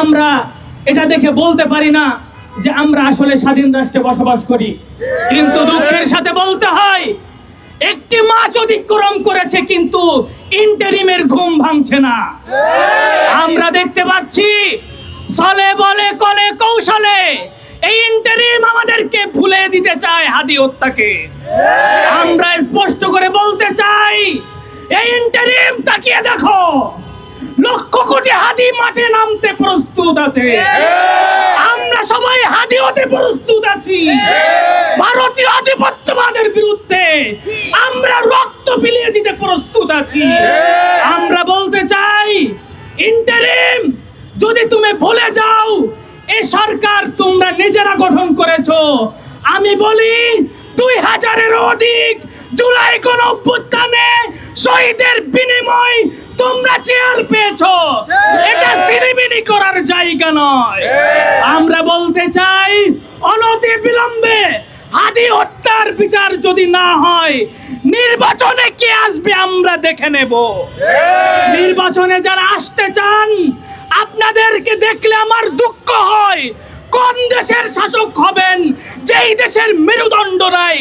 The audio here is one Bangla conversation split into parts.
আমরা এটা দেখে বলতে পারি না যে আমরা আসলে স্বাধীন রাষ্ট্রে বসবাস করি। কিন্তু দুঃখের সাথে বলতে হয়, একটি মাস অতিক্রম করেছে কিন্তু ইন্টারিমের ঘুম ভাঙছে না। আমরা দেখতে পাচ্ছি চলে বলে কলে কৌশলে এই ইন্টারিম আমাদেরকে ভুলে দিতে চায় হাদি হত্যাকে। আমরা স্পষ্ট করে বলতে চাই, এই ইন্টারিম তাকিয়ে দেখো, লক্ষ কোটি হাদি মাঠে নামতে প্রস্তুত আছে। আমরা সবাই হাদি হতে প্রস্তুত আছি। ভারতীয় আধিপত্যবাদের বিরুদ্ধে আমরা রক্ত বিলিয়ে দিতে প্রস্তুত আছি। আমরা বলতে চাই ইন্টারিম যদি তুমি ভুলে যাও এ সরকার তোমরা নিজেরা গঠন করেছ। আমি বলি দুই হাজারের অধিক জুলাই কোন অভ্যুত্থানে শহীদের বিনিময় তোমরা চেয়ার পেয়েছ। এটা সিনেমিনি করার জায়গা নয়। আমরা বলতে চাই অনতি বিলম্বে হাদি হত্যার বিচার যদি না হয় নির্বাচনে কে আসবে আমরা দেখে নেব। নির্বাচনে যারা আসতে চান আপনাদেরকে দেখলে আমার দুঃখ হয়। কোন দেশের শাসক হবেন? যেই দেশের মেরুদণ্ড নাই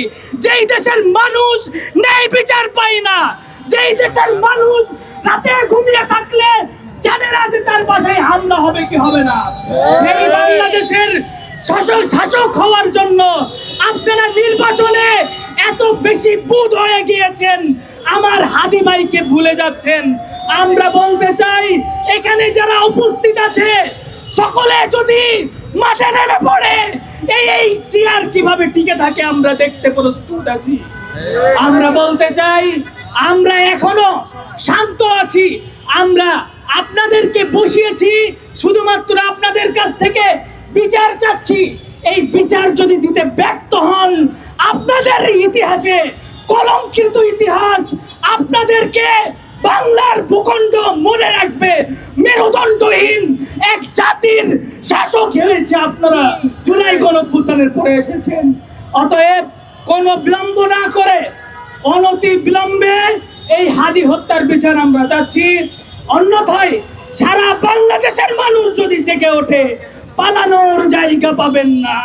যেই দেশের মানুষ ন্যায় বিচার পায় না। যেই দেশের মানুষ রাতে ঘুমিয়ে থাকলে জানে না যে তার বাসায় হামলা হবে কি হবে না। সেই বাংলাদেশের শাসক শাসক হওয়ার জন্য আপনারা নির্বাচনে এত বেশি বুধ হয়ে গিয়েছেন আমার হাদি ভাইকে ভুলে যাচ্ছেন। আমরা বলতে চাই এখানে যারা উপস্থিত আছে সকলে যদি মাঠে নেমে পড়ে। এই এই চেয়ার কীভাবে টিকে থাকে আমরা দেখতে প্রস্তুত আছি। আমরা বলতে চাই, আমরা এখনও শান্ত আছি। আমরা আপনাদেরকে বসিয়েছি, শুধুমাত্র আপনাদের কাছ থেকে বিচার চাচ্ছি। এই বিচার যদি দিতে ব্যর্থ হন, আপনাদের ইতিহাসে কলঙ্কিত ইতিহাস আপনাদেরকে বাংলার ভূখণ্ড মনে রাখবে। মেরুদণ্ডহীন এক জাতির শাসক হয়েছে আপনারা জুলাই গণভ্যুত্থানের পরে এসেছেন। অতএব কোনো বিলম্ব না করে অনতি বিলম্বে এই হাদি হত্যার বিচার আমরা চাচ্ছি। অন্যথায় সারা বাংলাদেশের মানুষ যদি জেগে ওঠে, পালানোর জায়গা পাবেন না।